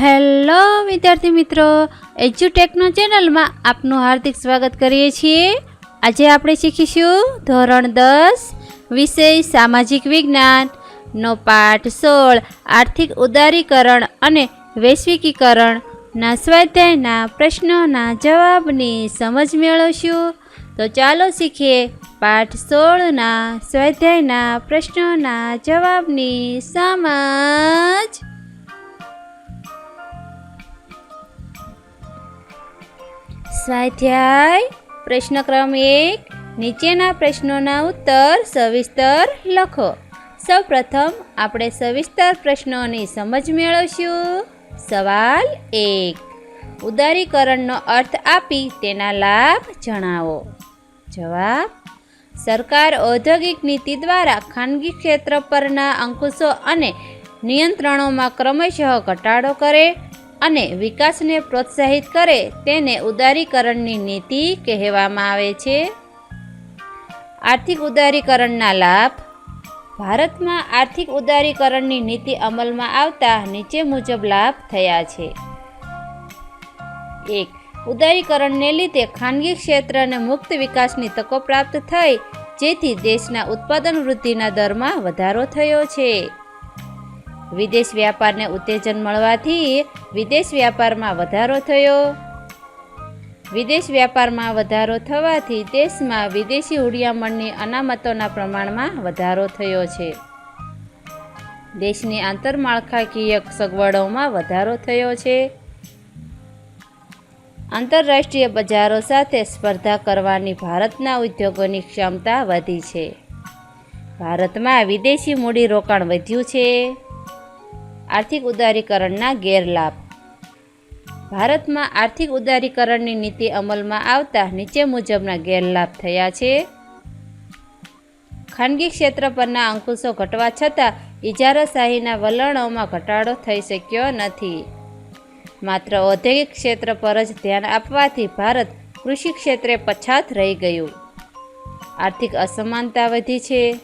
Hello વિદ્યાર્થી મિત્રો એજ્યુટેકનો ચેનલમાં આપનું હાર્દિક સ્વાગત કરીએ છીએ. આજે આપણે શીખીશું ધોરણ દસ, વિષય સામાજિક વિજ્ઞાન. નો પાઠ સોળ, આર્થિક ઉદારીકરણ અને વૈશ્વિકીકરણના સ્વાધ્યાયના પ્રશ્નોના જવાબની સમજ મેળવશું. તો ચાલો શીખીએ પાઠ સોળના સ્વાધ્યાયના પ્રશ્નોના જવાબની સમજ. સ્વાધ્યાય. પ્રશ્ન ક્રમ એક, નીચેના પ્રશ્નોના ઉત્તર સવિસ્તર લખો. સૌપ્રથમ આપણે સવિસ્તર પ્રશ્નોની સમજ મેળવશું. સવાલ એક, ઉદારીકરણનો અર્થ આપી તેના લાભ જણાવો. જવાબ, સરકાર ઔદ્યોગિક નીતિ દ્વારા ખાનગી ક્ષેત્ર પરના અંકુશો અને નિયંત્રણોમાં ક્રમશઃ ઘટાડો કરે અને વિકાસને પ્રોત્સાહિત કરે તેને ઉદારીકરણની નીતિ કહેવામાં આવે છે. આર્થિક ઉદારીકરણના લાભ. ભારતમાં આર્થિક ઉદારીકરણની નીતિ અમલમાં આવતા નીચે મુજબ લાભ થયા છે. એક, ઉદારીકરણને લીધે ખાનગી ક્ષેત્રને મુક્ત વિકાસની તકો પ્રાપ્ત થઈ, જેથી દેશના ઉત્પાદન વૃદ્ધિના દરમાં વધારો થયો છે. વિદેશ વ્યાપારને ઉત્તેજન મળવાથી વિદેશ વ્યાપારમાં વધારો થયો. વિદેશ વ્યાપારમાં વધારો થવાથી દેશમાં વિદેશી હુડિયામણની અનામતોના પ્રમાણમાં વધારો થયો છે. દેશની આંતરમાળખાકીય સગવડોમાં વધારો થયો છે. આંતરરાષ્ટ્રીય બજારો સાથે સ્પર્ધા કરવાની ભારતના ઉદ્યોગોની ક્ષમતા વધી છે. ભારતમાં વિદેશી મૂડીરોકાણ વધ્યું છે. આર્થિક ઉદારીકરણના ગેરલાભ. ભારતમાં આર્થિક ઉદારીકરણની નીતિ અમલમાં આવતા નીચે મુજબના ગેરલાભ થયા છે. ખાનગી ક્ષેત્ર પરના અંકુશો ઘટવા છતાં ઇજારાશાહીના વલણોમાં ઘટાડો થઈ શક્યો નથી. માત્ર ઔદ્યોગિક ક્ષેત્ર પર જ ધ્યાન આપવાથી ભારત કૃષિ ક્ષેત્રે પછાત રહી ગયું. આર્થિક અસમાનતા વધી છે.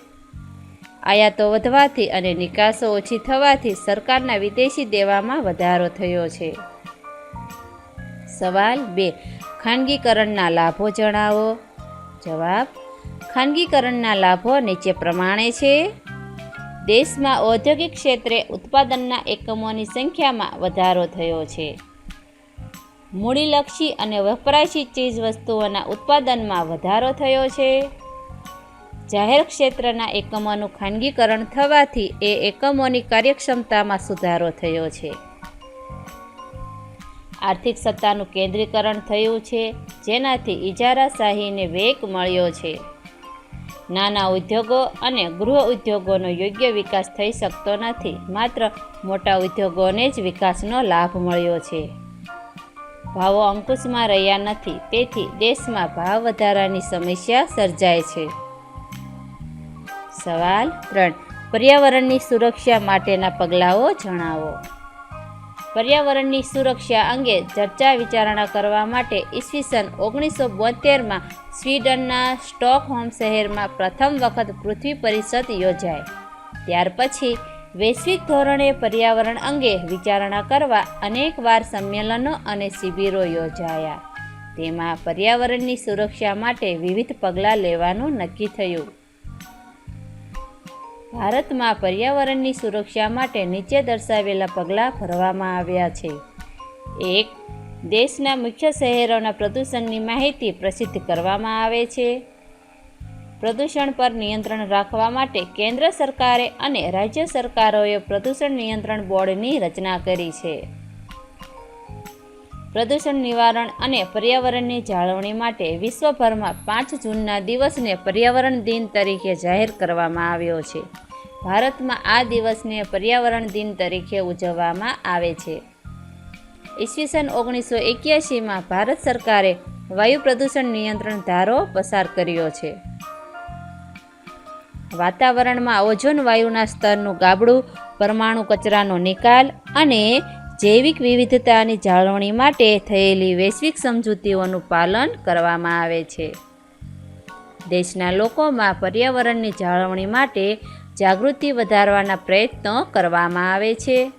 આયાતો વધવાથી અને નિકાસો ઓછી થવાથી સરકારના વિદેશી દેવામાં વધારો થયો છે. સવાલ બે, ખાનગીકરણના લાભો જણાવો. જવાબ, ખાનગીકરણના લાભો નીચે પ્રમાણે છે. દેશમાં ઔદ્યોગિક ક્ષેત્રે ઉત્પાદનના એકમોની સંખ્યામાં વધારો થયો છે. મૂડીલક્ષી અને વપરાશી ચીજ વસ્તુઓના ઉત્પાદનમાં વધારો થયો છે. જાહેર ક્ષેત્રના એકમોનું ખાનગીકરણ થવાથી એ એકમોની કાર્યક્ષમતામાં સુધારો થયો છે. આર્થિક સત્તાનું કેન્દ્રીકરણ થયું છે, જેનાથી ઇજારાશાહીને વેગ મળ્યો છે. નાના ઉદ્યોગો અને ગૃહ ઉદ્યોગોનો યોગ્ય વિકાસ થઈ શકતો નથી, માત્ર મોટા ઉદ્યોગોને જ વિકાસનો લાભ મળ્યો છે. ભાવો અંકુશમાં રહ્યા નથી, તેથી દેશમાં ભાવ વધારાની સમસ્યા સર્જાય છે. સવાલ ત્રણ. પર્યાવરણની સુરક્ષા માટેના પગલાઓ જણાવો. પર્યાવરણની સુરક્ષા અંગે ચર્ચા વિચારણા કરવા માટે ઈસવીસન ઓગણીસો બોતેરમાં સ્વીડનના સ્ટોકહોમ શહેરમાં પ્રથમ વખત પૃથ્વી પરિષદ યોજાઈ. ત્યાર પછી વૈશ્વિક ધોરણે પર્યાવરણ અંગે વિચારણા કરવા અનેકવાર સંમેલનો અને શિબિરો યોજાયા. તેમાં પર્યાવરણની સુરક્ષા માટે વિવિધ પગલાં લેવાનું નક્કી થયું. ભારતમાં પર્યાવરણની સુરક્ષા માટે નીચે દર્શાવેલા પગલાં ભરવામાં આવ્યા છે. એક, દેશના મુખ્ય શહેરોના પ્રદૂષણની માહિતી પ્રસિદ્ધ કરવામાં આવે છે. પ્રદૂષણ પર નિયંત્રણ રાખવા માટે કેન્દ્ર સરકારે અને રાજ્ય સરકારોએ પ્રદૂષણ નિયંત્રણ બોર્ડની રચના કરી છે. પ્રદૂષણ નિવારણ અને પર્યાવરણની જાળવણી માટે વિશ્વભરમાં પાંચ જૂનના દિવસને પર્યાવરણ દિન તરીકે જાહેર કરવામાં આવ્યો છે. ભારતમાં આ દિવસને પર્યાવરણ દિન તરીકે ઉજવવામાં આવે છે. ઈસવીસન ઓગણીસો એક્યાસીમાં ભારત સરકારે વાયુ પ્રદૂષણ નિયંત્રણ ધારો પસાર કર્યો છે. વાતાવરણમાં ઓઝોન વાયુના સ્તરનું ગાબડું, પરમાણુ કચરાનો નિકાલ અને જૈવિક વિવિધતાની જાળવણી માટે થયેલી વૈશ્વિક સમજૂતીઓનું પાલન કરવામાં આવે છે. દેશના લોકોમાં પર્યાવરણની જાળવણી માટે જાગૃતિ વધારવાના પ્રયત્નો કરવામાં આવે છે.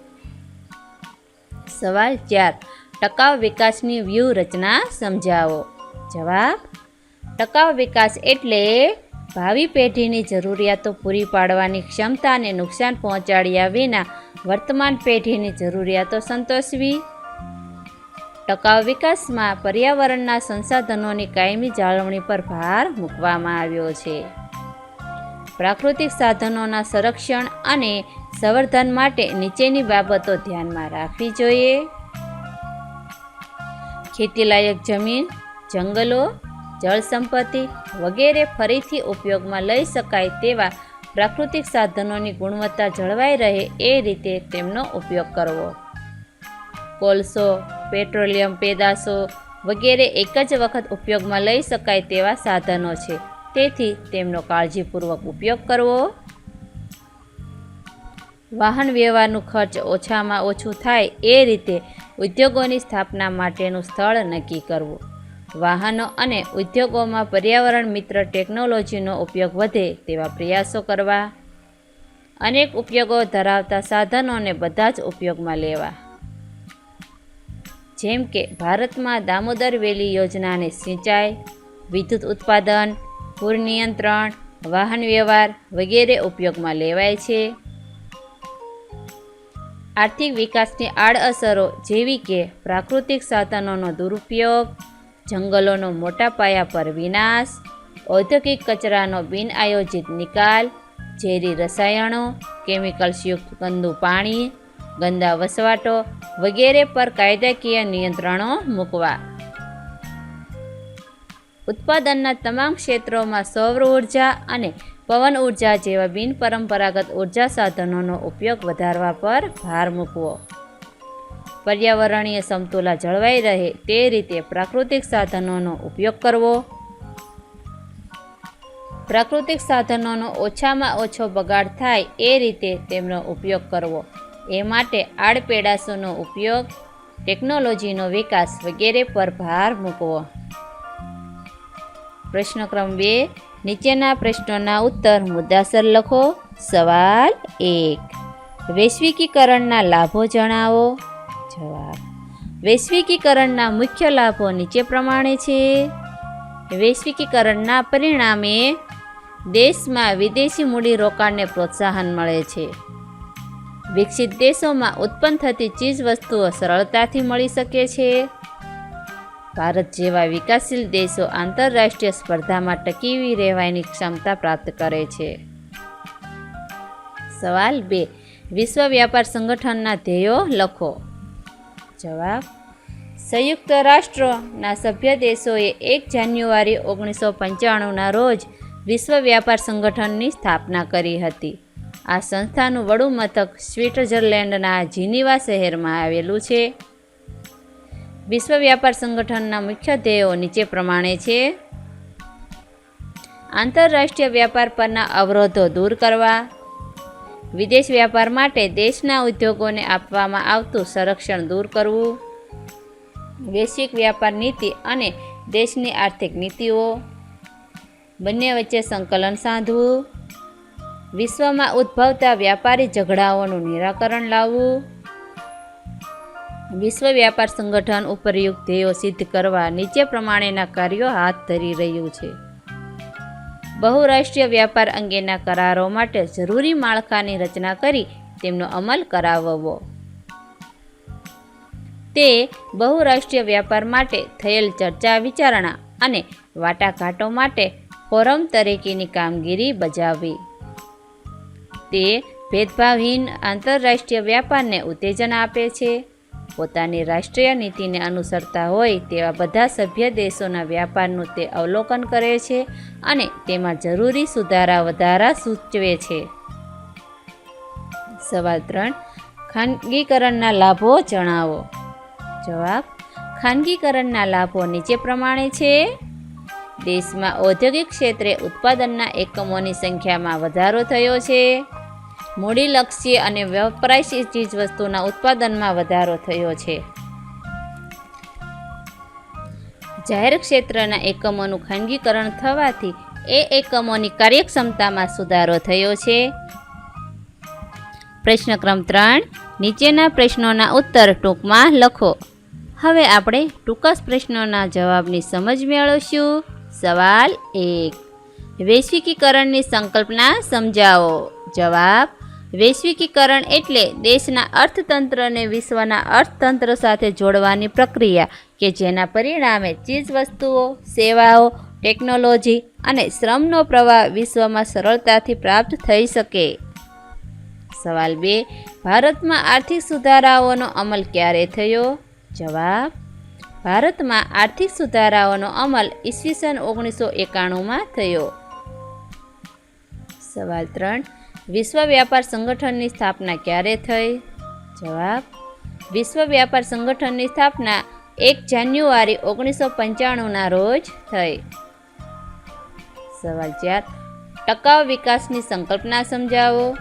સવાલ ચાર, ટકાઉ વિકાસની વ્યૂહરચના સમજાવો. જવાબ, ટકાઉ વિકાસ એટલે ભાવિ પેઢીની જરૂરિયાતો પૂરી પાડવાની ક્ષમતાને નુકસાન પહોંચાડ્યા વિના વર્તમાન પેઢીની જરૂરિયાતો સંતોષવી. ટકાઉ વિકાસમાં પર્યાવરણના સંસાધનોની કાયમી જાળવણી પર ભાર મૂકવામાં આવ્યો છે. પ્રાકૃતિક સાધનોના સંરક્ષણ અને સંવર્ધન માટે નીચેની બાબતો ધ્યાનમાં રાખવી જોઈએ. ખેતીલાયક જમીન, જંગલો, જળ સંપત્તિ વગેરે ફરીથી ઉપયોગમાં લઈ શકાય તેવા પ્રાકૃતિક સાધનોની ગુણવત્તા જળવાઈ રહે એ રીતે તેમનો ઉપયોગ કરવો. કોલસો, પેટ્રોલિયમ પેદાશો વગેરે એક જ વખત ઉપયોગમાં લઈ શકાય તેવા સાધનો છે. તેથી તેમનો કાળજીપૂર્વક ઉપયોગ કરવો. વાહન વ્યવહારનું ખર્ચ ઓછામાં ઓછું થાય એ રીતે ઉદ્યોગોની સ્થાપના માટેનું સ્થળ નક્કી કરવું. વાહનો અને ઉદ્યોગોમાં પર્યાવરણ મિત્ર ટેકનોલોજીનો ઉપયોગ વધે તેવા પ્રયાસો કરવા. અનેક ઉપયોગો ધરાવતા સાધનોને બધા જ ઉપયોગમાં લેવા. જેમ કે ભારતમાં દામોદર વેલી યોજનાને સિંચાઈ, વિદ્યુત ઉત્પાદન પૂર નિયંત્રણ, વાહન વ્યવહાર વગેરે ઉપયોગમાં લેવાય છે. આર્થિક વિકાસની આડઅસરો જેવી કે પ્રાકૃતિક સાધનોનો દુરુપયોગ, જંગલોનો મોટા પાયા પર વિનાશ, ઔદ્યોગિક કચરાનો બિનઆયોજિત નિકાલ, ઝેરી રસાયણો કેમિકલ્સયુક્ત ગંદુ પાણી, ગંદા વસવાટો વગેરે પર કાયદાકીય નિયંત્રણો મૂકવા. ઉત્પાદનના તમામ ક્ષેત્રોમાં સૌર ઊર્જા અને પવન ઊર્જા જેવા બિનપરંપરાગત ઊર્જા સાધનોનો ઉપયોગ વધારવા પર ભાર મૂકવો. પર્યાવરણીય સમતુલા જળવાઈ રહે તે રીતે પ્રાકૃતિક સાધનોનો ઉપયોગ કરવો. પ્રાકૃતિક સાધનોનો ઓછામાં ઓછો બગાડ થાય એ રીતે તેમનો ઉપયોગ કરવો. એ માટે આડપેડાશોનો ઉપયોગ, ટેકનોલોજીનો વિકાસ વગેરે પર ભાર મૂકવો. પ્રશ્ન ક્રમ બે, નીચેના પ્રશ્નોના ઉત્તર મુદ્દાસર લખો. સવાલ એક. વૈશ્વિકીકરણના લાભો જણાવો. જવાબ. વૈશ્વિકીકરણના મુખ્ય લાભો નીચે પ્રમાણે છે. વૈશ્વિકીકરણના પરિણામે દેશમાં વિદેશી મૂડીરોકાણને પ્રોત્સાહન મળે છે. વિકસિત દેશોમાં ઉત્પન્ન થતી ચીજ વસ્તુઓ સરળતાથી મળી શકે છે. ભારત જેવા વિકાસશીલ દેશો આંતરરાષ્ટ્રીય સ્પર્ધામાં ટકી રહેવાની ક્ષમતા પ્રાપ્ત કરે છે. સવાલ બે, વિશ્વ વ્યાપાર સંગઠનના ધ્યેયો લખો. જવાબ, સંયુક્ત રાષ્ટ્રોના સભ્ય દેશોએ એક જાન્યુઆરી ઓગણીસો પંચાણુંના રોજ વિશ્વ વ્યાપાર સંગઠનની સ્થાપના કરી હતી. આ સંસ્થાનું વડું મથક સ્વિટ્ઝરલેન્ડના જીનીવા શહેરમાં આવેલું છે. વિશ્વ વ્યાપાર સંગઠનના મુખ્ય ધ્યેયો નીચે પ્રમાણે છે. આંતરરાષ્ટ્રીય વ્યાપાર પરના અવરોધો દૂર કરવા. વિદેશ વ્યાપાર માટે દેશના ઉદ્યોગોને આપવામાં આવતું સંરક્ષણ દૂર કરવું. વૈશ્વિક વ્યાપાર નીતિ અને દેશની આર્થિક નીતિઓ. બંને વચ્ચે સંકલન સાધવું. વિશ્વમાં ઉદ્ભવતા વ્યાપારી ઝઘડાઓનું નિરાકરણ લાવવું. વિશ્વ વ્યાપાર સંગઠન ઉપરયુક્ત ધ્યેયો સિદ્ધ કરવા નીચે પ્રમાણેના કાર્યો હાથ ધરી રહ્યું છે. બહુરાષ્ટ્રીય વ્યાપાર અંગેના કરારો માટે જરૂરી માળખાની રચના કરી તેમનો અમલ કરાવવો. તે બહુરાષ્ટ્રીય વ્યાપાર માટે થયેલ ચર્ચા વિચારણા અને વાટાઘાટો માટે ફોરમ તરીકેની કામગીરી બજાવવી. તે ભેદભાવહીન આંતરરાષ્ટ્રીય વ્યાપારને ઉત્તેજન આપે છે. પોતાની રાષ્ટ્રીય નીતિને અનુસરતા હોય તેવા બધા સભ્ય દેશોના વ્યાપારનું તે અવલોકન કરે છે અને તેમાં જરૂરી સુધારા વધારા સૂચવે છે. સવાલ ત્રણ, ખાનગીકરણના લાભો જણાવો. જવાબ, ખાનગીકરણના લાભો નીચે પ્રમાણે છે. દેશમાં ઔદ્યોગિક ક્ષેત્રે ઉત્પાદનના એકમોની સંખ્યામાં વધારો થયો છે. મૂડીલક્ષી અને વપરાશી ચીજવસ્તુના ઉત્પાદનમાં વધારો થયો છે. જાહેર ક્ષેત્રના એકમોનું ખાનગીકરણ થવાથી એ એકમોની કાર્યક્ષમતામાં સુધારો થયો છે. પ્રશ્ન ક્રમ ત્રણ, નીચેના પ્રશ્નોના ઉત્તર ટૂંકમાં લખો. હવે આપણે ટૂંકા પ્રશ્નોના જવાબની સમજ મેળવશું. સવાલ એક, વૈશ્વિકીકરણની સંકલ્પના સમજાવો. જવાબ વૈશ્વિકીકરણ એટલે દેશના અર્થતંત્રને વિશ્વના અર્થતંત્ર સાથે જોડવાની પ્રક્રિયા કે જેના પરિણામે ચીજવસ્તુઓ, સેવાઓ, ટેકનોલોજી અને શ્રમનો પ્રવાહ વિશ્વમાં સરળતાથી પ્રાપ્ત થઈ શકે. સવાલ બે, ભારતમાં આર્થિક સુધારાઓનો અમલ ક્યારે થયો? જવાબ, ભારતમાં આર્થિક સુધારાઓનો અમલ ઈસવીસન ઓગણીસો એકાણુંમાં થયો. સવાલ ત્રણ વિશ્વ વ્યાપાર સંગઠનની સ્થાપના ક્યારે થઈ? જવાબ, વિશ્વ વ્યાપાર સંગઠનની સ્થાપના એક જાન્યુઆરી ઓગણીસો પંચાણુંના રોજ થઈ. સવાલ ચાર, ટકાઉ વિકાસની સંકલ્પના સમજાવો.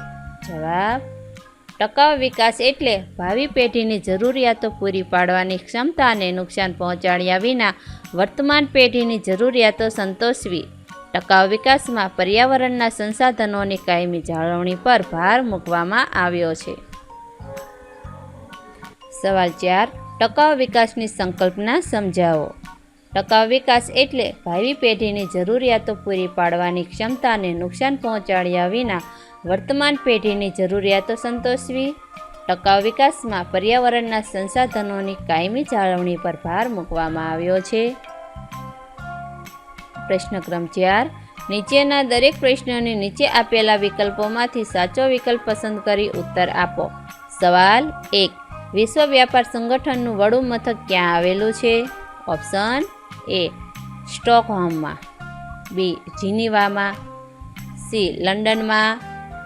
જવાબ, ટકાઉ વિકાસ એટલે ભાવિ પેઢીની જરૂરિયાતો પૂરી પાડવાની ક્ષમતાને નુકસાન પહોંચાડ્યા વિના વર્તમાન પેઢીની જરૂરિયાતો સંતોષવી. ટકાઉ વિકાસમાં પર્યાવરણના સંસાધનોની કાયમી જાળવણી પર ભાર મૂકવામાં આવ્યો છે. સવાલ ચાર, ટકાઉ વિકાસની સંકલ્પના સમજાવો. ટકાઉ વિકાસ એટલે ભાવિ પેઢીની જરૂરિયાતો પૂરી પાડવાની ક્ષમતાને નુકસાન પહોંચાડ્યા વિના વર્તમાન પેઢીની જરૂરિયાતો સંતોષવી. ટકાઉ વિકાસમાં પર્યાવરણના સંસાધનોની કાયમી જાળવણી પર ભાર મૂકવામાં આવ્યો છે. પ્રશ્ન ક્રમ નીચેના દરેક પ્રશ્નોની નીચે આપેલા વિકલ્પોમાંથી સાચો વિકલ્પ પસંદ કરી ઉત્તર આપો. સવાલ એક. વિશ્વ વ્યાપાર સંગઠનનું વડું મથક ક્યાં આવેલું છે? Option A. સ્ટોકહોમમાં. બી. જીનીવામાં. સી. લંડનમાં.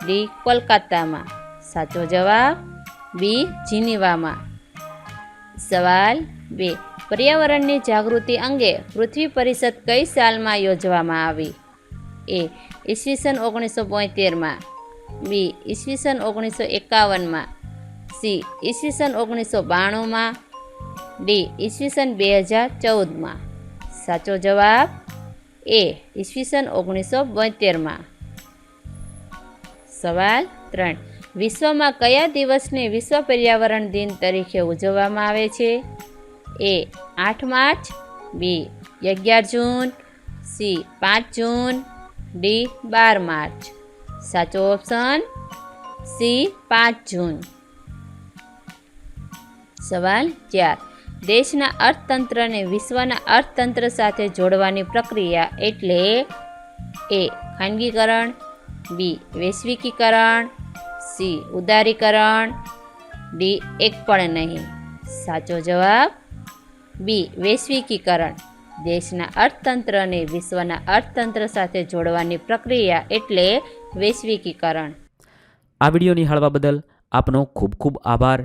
ડી. કોલકાતામાં. સાચો જવાબ બી. જીનીવામાં. સવાલ બે. પર્યાવરણની જાગૃતિ અંગે પૃથ્વી પરિષદ કઈ સાલમાં યોજવામાં આવી? એ, ઈસવીસન ઓગણીસો બોતેરમાં. બી, ઈસવીસન ઓગણીસો એકાવનમાં. સી, ઈસવીસન ઓગણીસો બાણુંમાં. ડી, ઈસવીસન બે હજાર ચૌદમાં. સાચો જવાબ? એ, ઈસવીસન ઓગણીસો બોતેરમાં. સવાલ ત્રણ. વિશ્વમાં કયા દિવસને વિશ્વ પર્યાવરણ દિન તરીકે ઉજવવામાં આવે છે? એ આઠ માર્ચ, બી અગિયાર જૂન, સી પાંચ જૂન, ડી બાર માર્ચ. સાચો ઓપ્શન, સી પાંચ જૂન. સવાલ ચાર. દેશના અર્થતંત્રને વિશ્વના અર્થતંત્ર સાથે જોડવાની પ્રક્રિયા એટલે એ ખાનગીકરણ, બી વૈશ્વિકીકરણ, સી ઉદારીકરણ, ડી એક પણ નહીં. સાચો જવાબ બી વૈશ્વિકીકરણ. દેશના અર્થતંત્રને વિશ્વના અર્થતંત્ર સાથે જોડવાની પ્રક્રિયા એટલે વૈશ્વિકીકરણ. આ વીડિયો નિહાળવા બદલ આપનો ખૂબ ખૂબ આભાર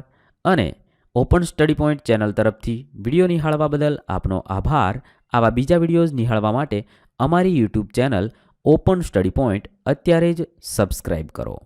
અને ઓપન સ્ટડી પોઈન્ટ ચેનલ તરફથી વીડિયો નિહાળવા બદલ આપનો આભાર. આવા બીજા વિડીયોઝ નિહાળવા માટે અમારી YouTube channel open study point અત્યારે જ સબસ્ક્રાઇબ કરો.